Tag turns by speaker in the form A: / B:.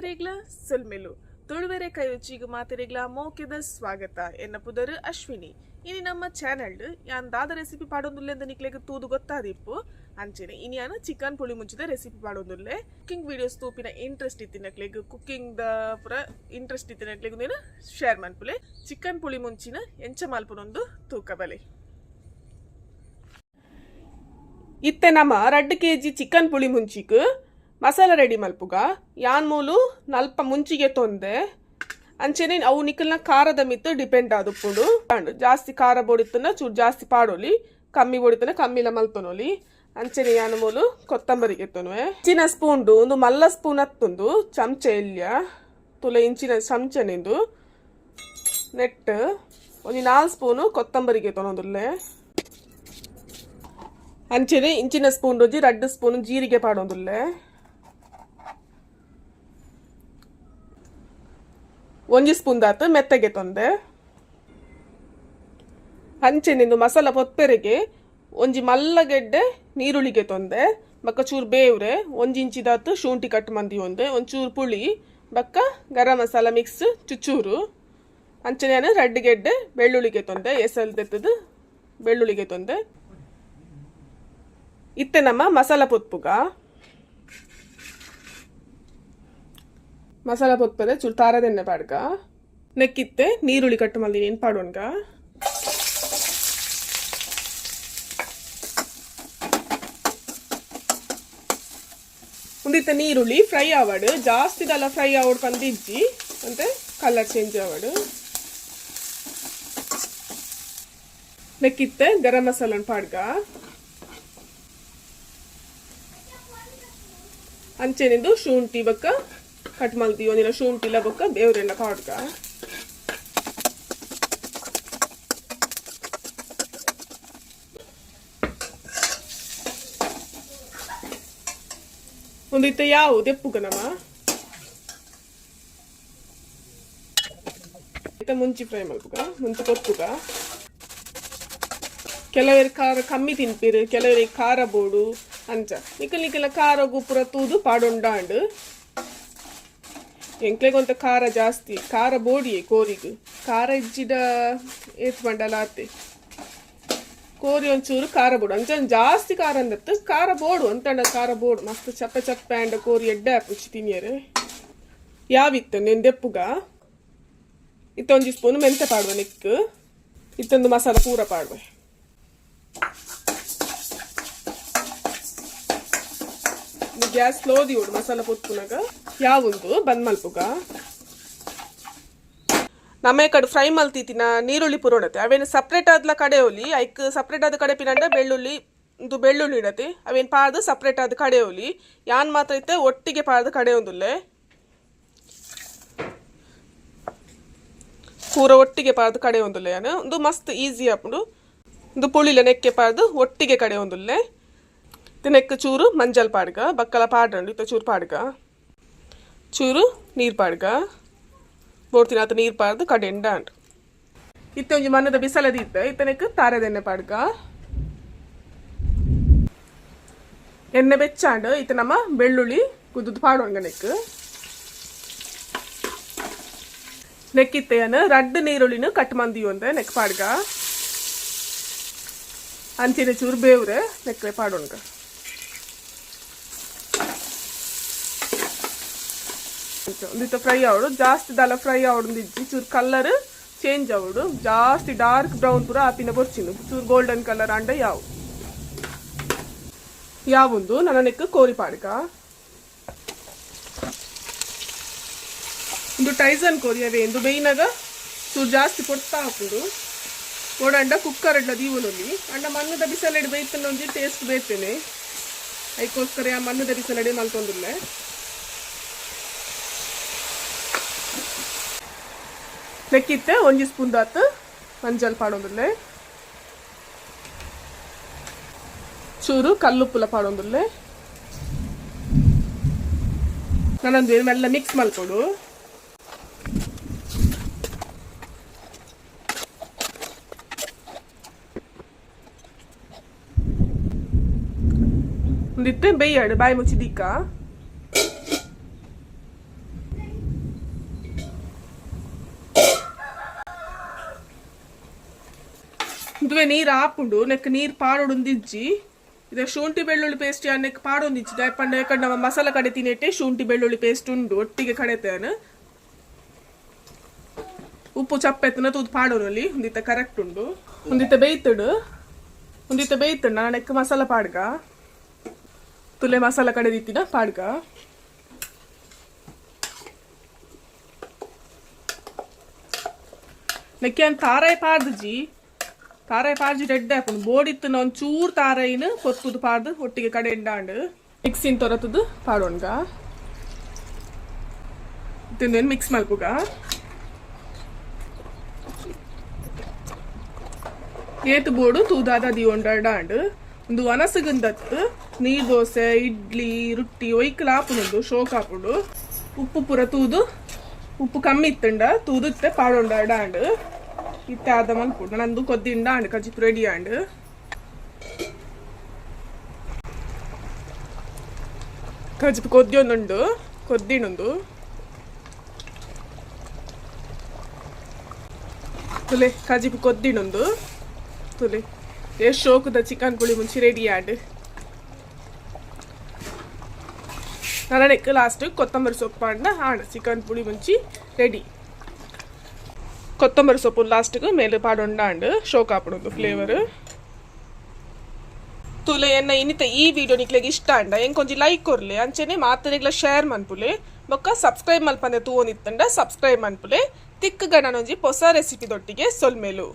A: ತುಳುವೆರೆಗ್ಲ ಸುಲ್ಮೆಲು. ತುಳುವೆರೆ ಕೈ ರುಚಿಗೆ ಮಾತಿರೆಗ್ಲ ಮೋಕೆದ ಸ್ವಾಗತ ಎನ್ನ ಪುದರ್ ಅಶ್ವಿನಿ. ಇನಿ ನಮ್ಮ ಚಾನೆಲ್ ಯಾನ್ ದಾದ ರೆಸಿಪಿ ಪಾಡೊಂದುಲ್ಲೆ ನಿಕ್ಲೆಗ್ ತೂದು ಗೊತ್ತಾದಿಪ್ಪು. ಅಂಚೆನೆ, ಇನಿ ಯಾನು ಚಿಕನ್ ಪುಳಿ ಮುಂಚಿದ ರೆಸಿಪಿ ಪಾಡೊಂದುಲ್ಲೆ. ಕುಕಿಂಗ್ ವಿಡಿಯೋಸ್ ತೂಪಿನ ಇಂಟ್ರೆಸ್ಟ್ ಇತ್ತಿನಕ್ಲೆಗ್ ಕುಕಿಂಗ್ ದ ಪುರ ಇಂಟ್ರೆಸ್ಟ್ ಇತ್ತಿನಕ್ಲೆಗ್ ನೀನು ಶೇರ್ ಮನ್ಪುಲೆ. ಚಿಕನ್ ಪುಳಿ ಮುಂಚಿನ ಎಂಚ ಮಲ್ಪುನೊಂದು ತೂಕ ಬಲೆ. ಇತ್ತೆ ನಮ್ಮ ರಡ್ಡು ಕೆ ಜಿ ಚಿಕನ್ ಪುಳಿ ಮುಂಚಿಕ್ ಮಸಾಲ ರೆಡಿ ಮಲ್ಪುಗ ಯಾನ್ ಮೂಲು ನಲ್ಪ ಮುಂಚಿಗೆ ತೊಂದೆ ಅಂಚೆನೆ ಅವು ನಿಕ್ಕಲ್ನ ಖಾರದ ಮಿತ್ತು ಡಿಪೆಂಡ್ ಆದುಪ್ಪುಡು ಅಂಡ್ ಜಾಸ್ತಿ ಖಾರ ಬೋಡಿತ್ತನ ಚೂರು ಜಾಸ್ತಿ ಪಾಡೋಲಿ ಕಮ್ಮಿ ಬೋಡಿತ್ತನ ಕಮ್ಮಿಲ ಮಲ್ಪನೋಲಿ ಅಂಚೆನೆ ಯಾನ್ ಮೂಲು ಕೊತ್ತಂಬರಿಗೆ ಎತ್ತನುವೆ ಇಂಚಿನ ಸ್ಪೂನ್ಡು ಒಂದು ಮಲ್ಲ ಸ್ಪೂನ್ ಹತ್ತೊಂದು ಚಮಚ ಎಲ್ಯ ತುಲ ಇಂಚಿನ ಚಮಚನಿಂದು ನೆಟ್ ಒಂದು ನಾಲ್ಕು ಸ್ಪೂನು ಕೊತ್ತಂಬರಿಗೆ ತೊನೊಂದುಲ್ಲೆ ಅಂಚೆನೆ ಇಂಚಿನ ಸ್ಪೂನ್ ರುಜಿ ರಡ್ಡು ಸ್ಪೂನ್ ಜೀರಿಗೆ ಪಾಡೊಂದುಲ್ಲೆ ಒಂಜಿ ಸ್ಪೂನ್ ದಾತು ಮೆತ್ತಗೆ ತೊಂದೆ. ಅಂಚೆನಿಂದು ಮಸಾಲ ಪೊತ್ಪೆರೆಗೆ ಒಂಜಿ ಮಲ್ಲಗೆಡ್ಡೆ ನೀರುಳ್ಳಿಗೆ ತೊಂದೆ. ಬಕ್ಕ ಚೂರು ಬೇವ್ರೆ, ಒಂಜಿ ಇಂಚಿ ದಾತು ಶುಂಠಿ ಕಟ್ ಮಂದಿ ಒಂದೆ ಒಂಚೂರು ಪುಳಿ, ಬಕ್ಕ ಗರಂ ಮಸಾಲ ಮಿಕ್ಸ್ ಚುಚ್ಚೂರು. ಅಂಚನೆ ರಡ್ಡು ಗೆಡ್ಡೆ ಬೆಳ್ಳುಳ್ಳಿಗೆ ತೊಂದೆ, ಎಸಲ್ ತೆತ್ತದು ಬೆಳ್ಳುಳ್ಳಿಗೆ ತೊಂದೆ. ಇತ್ತೆ ನಮ್ಮ ಮಸಾಲ ಪೊತ್ಪುಗ. ಮಸಾಲ ಪೊತ್ಪದೆ ಚೂರು ತಾರದೆಣ್ಣೆ ಪಾಡ್ಗ ನೆಕ್ಕಿತ್ತೆ, ನೀರುಳ್ಳಿ ಕಟ್ಟು ಮಲ್ಲಿ ಏನು ಪಾಡೋನ್ಗ ಉಂದಿತ್ತ ನೀರುಳ್ಳಿ, ಫ್ರೈ ಆವಡು. ಜಾಸ್ತಿ ದಲ ಫ್ರೈ ಆವಡ್ ಪಂದಿಜ್ಜಿ ಅಂತೆ ಕಲರ್ ಚೇಂಜ್ ಆವಡು. ನೆಕ್ಕಿತ್ತೆ, ಗರಂ ಮಸಾಲ ಪಾಡ್ಗ ಅಂಚೆನಿಂದು ಶುಂಠಿ ಬೊಕ್ಕ ಕಟ್ ಮಲ್ತಿ ಒಂದಿನ ಶುಂಠಿ ಬೊಕ್ಕ ಬೇವ್ರೆಣ್ಣ ಕಾಡ್ಕ. ಒಂದಿತ್ತ ಯಾವ? ದೆಪ್ಪುಗ ನಮ್ಮ ಇತ್ತ ಮುಂಚಿ ಫ್ರೈ ಮಾಡ್ಬೇಕ? ಮುಂಚೆ ಕೊತ್ತುಗ ಕೆಲವರಿಗೆ ಖಾರ ಕಮ್ಮಿ ತಿನ್ಪಿರು ಕೆಲವರಿಗೆ ಖಾರ ಬೋಡು, ಅಂಚ. ನಿಕಲ್ ನಿಕಲ ಖಾರ ಗುಪ್ಪುರ ತೂದು, ಪಾಡೊಂಡಾಂಡ್. ಎಂಕ್ಲೆಗೊಂತ ಖಾರ ಜಾಸ್ತಿ. ಖಾರ ಬೋಡಿಯೇ ಕೋರಿಗೆ. ಖಾರ ಇಜ್ಜಿಡ ಏತ್ ಮಂಡಲ ಆತೆ. ಕೋರಿ ಒಂಚೂರು ಖಾರ ಬೋಡು. ಅಂಚನ್ ಜಾಸ್ತಿ ಖಾರ ಅಂದತ್ತು. ಖಾರ ಬೋಡು ಅಂತಂಡ ಖಾರ ಬೋಡು. ಮಸ್ತ್ ಚಪ್ಪ ಚಪ್ಪ ಅಂಡ ಕೋರಿ ಎಡ್ಡೆ ಹಾಕುಚ್ಚಿ ತಿನ್ನಿಯರೆ ಯಾವಿತ್ತು? ನೆಂದೆಪ್ಪುಗ. ಇತ್ತೊಂಜಿ ಸ್ಪೂನ್ ಮೆಂತೆ ಪಾಡುವ ನೆಕ್ ಇತ್ತೊಂದು ಮಸಾಲ ಪೂರ ಪಾಡುವೆ. ಗ್ಯಾಸ್ ಸ್ಲೋದಿ ಓಡು ಮಸಾಲ ಪೊತ್ತುನಾಗ ಯಾವುದು ಬಂದ್ ಮಲ್ಪುಗ ನಮ್ಮ ಕಡೆ ಫ್ರೈ ಮಲ್ತಿತ್ತಿನ ನೀರುಳ್ಳಿ ಪುರೋಣತೆ ಅವೇನು ಸಪ್ರೇಟ್ ಆದ್ಲ ಕಡೆ ಹೋಲಿ ಐಕ್ ಸಪ್ರೇಟ್ ಆದ ಕಡೆ ಪಿನಂಡ ಬೆಳ್ಳುಳ್ಳಿ, ಇದು ಬೆಳ್ಳುಳ್ಳಿ ಇಡತೆ ಅವೇನು ಪಾದು ಸಪ್ರೇಟ್ ಆದ ಕಡೆ ಹೋಲಿ ಯಾನ್ ಮಾತ್ರ ಐತೆ, ಒಟ್ಟಿಗೆ ಪಾದ ಕಡೆ ಒಂದುಲ್ಲೆ. ಪೂರ ಒಟ್ಟಿಗೆ ಪಾರ್ದು ಕಡೆ ಒಂದುಲ್ಲೆ ಯಾನು. ಒಂದು ಮಸ್ತ್ ಈಸಿ ಆಪುಂಡು. ಒಂದು ಪುಳಿಲ ನೆಕ್ಕೆ ಪಾರ್ದು ಒಟ್ಟಿಗೆ ಕಡೆ ಒಂದುಲ್ಲೆ. ನೆಕ್ ಚೂರು ಮಂಜಲ್ ಪಾಡ್ಗ ಬಕ್ಕಲ ಪಾಡ್ರಂಡು ಇತ್ತ ಚೂರು ಪಾಡ್ಗ ಚೂರು ನೀರು ಪಾಡ್ಗ ಬೋಡ್ತಿನ ಆತ ನೀರು ಪಾಡ್ದು ಕಡೆಂಡ ಅಂಡು ಇತ್ತ ಒಂಜಿ ಮನದ ಬಿಸಲದ ಇತ್ತ ತಾರದ ಎಣ್ಣೆ ಪಾಡ್ಗ ಎಣ್ಣೆ ಬೆಚ್ಚಾಂಡು ಇತ್ತ ನಮ್ಮ ಬೆಳ್ಳುಳ್ಳಿ ಕುದ್ದು ಪಾಡೋಂಗ ನೆಕ್ ನೆಕ್ಕಿತ್ತೆಯನು ರಡ್ಡು ನೀರುಳ್ಳಿನ ಕಟ್ ಮಂದಿ ಒಂದೆ ನೆಕ್ ಪಾಡ್ಗ ಅಂಚಿನ ಚೂರು ಬೇವ್ರೆ ನೆಕ್ಲೆ ಪಾಡೋಂಗ ಒಂದಿತ್ತ ಫ್ರೈ ಆವಡು ಜಾಸ್ತಿ ದಲ ಫ್ರೈ ಆವಡು ಇಜ್ಜಿ, ಚೂರು ಕಲರ್ ಚೇಂಜ್ ಆವಡು ಜಾಸ್ತಿ ಡಾರ್ಕ್ ಬ್ರೌನ್ ಪೂರ ಆಪಿನ ಬೊರ್ಚಿನು ಚೂರು ಗೋಲ್ಡನ್ ಕಲರ್ ಅಂಡ ಯಾವು? ಯಾವೊಂದು? ನನ್ನ ನೆಕ್ ಕೋರಿ ಪಾಡ್ಗ ಒಂದು ಟೈಸನ್ ಕೋರಿ ಅವೇ ಎಂದು ಬೇಯಿನಾಗ ಚೂರು ಜಾಸ್ತಿ ಕೊಡ್ತಾ ಹಾಕುದು. ಓಡಂಡ ಕುಕ್ಕರ್ ಎಡ್ಲ ದೀವನಲ್ಲಿ ಅಂಡ ಮಣ್ಣದ ಬಿಸಲೆಡ್ ಬೇಯ್ತನ ಒಂಜಿ ಟೇಸ್ಟ್ ಬೇಯ್ತೇನೆ. ಅದಕ್ಕೋಸ್ಕರ ಮಣ್ಣದ ಬಿಸಲಡಿ ಮಲ್ತೊಂದಿಲ್ಲೆ ಲೆಕ್ಕಿತ್ತೆ ಒಂಜಿ ಸ್ಪೂನ್ ದಾತ್ ಮಂಜಲ್ ಪಾಡೊಂದುಲ್ಲೆ ಚೂರು ಕಲ್ಲುಪ್ಪುಲ ಪಾಡೊಂದುಲ್ಲೆ ನಾನೊಂದು ಮೆಲ್ಲ ಮಿಕ್ಸ್ ಮಲ್ಕೊಡು ಒಂದಿತ್ತೆ ಬೇಯಾಡು ಬಾಯಿ ಮುಚ್ಚಿ ಇದುವೆ ನೀರು ಆಪುಂಡು ನೆಕ್ ನೀರು ಪಾಡೊಂದಿಜ್ಜಿ ಇದು ಶುಂಠಿ ಬೆಳ್ಳುಳ್ಳಿ ಪೇಸ್ಟ್ ಅನ್ನಕ್ಕೆ ಪಾಡೊಂದಿಜ್ಜಿ ದಯಪಂಡ ಯಾಕಂಡ್ ನಮ್ಮ ಮಸಾಲ ಕಡೆ ತಿನ್ನೆಟ್ಟೆ ಶುಂಠಿ ಬೆಳ್ಳುಳ್ಳಿ ಪೇಸ್ಟ್ ಉಂಡು, ಒಟ್ಟಿಗೆ ಕಡೆತೇನೆ. ಉಪ್ಪು ಚಪ್ಪೆತ್ತನ ತೂದು ಪಾಡೋನಲ್ಲಿ ಒಂದಿತ್ತ ಕರೆಕ್ಟ್ ಉಂಡು. ಒಂದಿತ್ತ ಬೇಯ್ತಡು. ಒಂದಿತ್ತ ಬೇಯ್ತಡ, ನಾನು ನೆಕ್ ಮಸಾಲ ಪಾಡ್ಗ. ತುಲೆ ಮಸಾಲ ಕಡೆ ದಿತ್ತಿನ ಪಾಡ್ಗ. ನೆಕ್ಕೆ ಅಂತ ತಾರಾಯಿ ಪಾಡ್ದಜಿ ತಾರಾಯಿ ಪಾಡ್ಜಿ ರೆಡ್ ಆಪುಂಡು ಬೋಡಿತ್ತು ಒಂಚೂರು ತಾರಾಯಿನ ಕೊತ್ತುದು ಪಾಡ್ದು ಒಟ್ಟಿಗೆ ಕಡೆ ಎಂಡಾಂಡು ಮಿಕ್ಸಿನ್ ತೊರತುದು ಪಾಡೋಣ್ಗ ತಿಂದೇನು ಮಿಕ್ಸ್ ಮಲ್ಪುಗ ಏತು ಬೋಡು ತೂದಾದ ದಿ ಒಂಡಾಂಡ್ ಒಂದು ವನಸಗಂದತ್ತು ನೀರ್ ದೋಸೆ ಇಡ್ಲಿ ರೊಟ್ಟಿ ಒಯ್ಕಲ ಆಪುನೊಂದು ಶೋಕ್ ಉಪ್ಪು ಪೂರ ತೂದು ಉಪ್ಪು ಕಮ್ಮಿ ಇತ್ತಂಡ ತೂದುತ್ತೆ ಇತ್ತೆ ಆದ ಮಲ್ಪುಂಡು ನಂದು ಕೊದ್ದಿಂಡ ಆಂಡ್ ಕಜಿಪು ರೆಡಿ ಆಂಡ್ ಕಜಿಪು ಕೊದ್ದಿಯೊಂದುಂಡು ಕೊದ್ದಿನೊಂದು ತುಲೆ ಕಜಿಪು ಕೊದ್ದಿನೊಂದು ತುಲೆ ಎಷ್ಟು ಶೋಕದ ಚಿಕನ್ ಪುಳಿ ಮುಂಚೆ ರೆಡಿ ಆಡ್ ನನಕ್ಕೆ ಲಾಸ್ಟ್ ಕೊತ್ತಂಬರಿ ಸೊಪ್ಪು ಅಂಡ ಆಡ ಚಿಕನ್ ಪುಳಿ ಮುಂಚಿ ರೆಡಿ ಕೊತ್ತಂಬರಿ ಸೊಪ್ಪು ಲಾಸ್ಟ್ಗೆ ಮೇಲೆ ಅಂಡ್ ಶೋಕ್ ಆಪಡೋದು ಫ್ಲೇವರ್ ತುಲೆ ಎನ್ನ ಇನ್ನಿತ ಈ ವಿಡಿಯೋ ನಿಕ್ಲೆಗೆ ಇಷ್ಟ ಅಂಡ. ಎಂಕೊಂಜಿ ಲೈಕ್ ಕೊರ್ಲೆ, ಅಂಚೆನೆ ಮಾತನೆಗ್ಲ ಶೇರ್ ಮನ್ಪುಲೆ. ಬೊಕ್ಕ ಸಬ್ಸ್ಕ್ರೈಬ್ ಮಲ್ಪಂದೆ ತೂವೊಂದಿತ್ತಂಡ ಸಬ್ಸ್ಕ್ರೈಬ್ ಮನ್ಪುಲೆ. ತಿಕ್ಕಗ ನಾನೊಂಜಿ ಹೊಸ ರೆಸಿಪಿ ದೊಟ್ಟಿಗೆ ಸೊಲ್ಮೇಲು.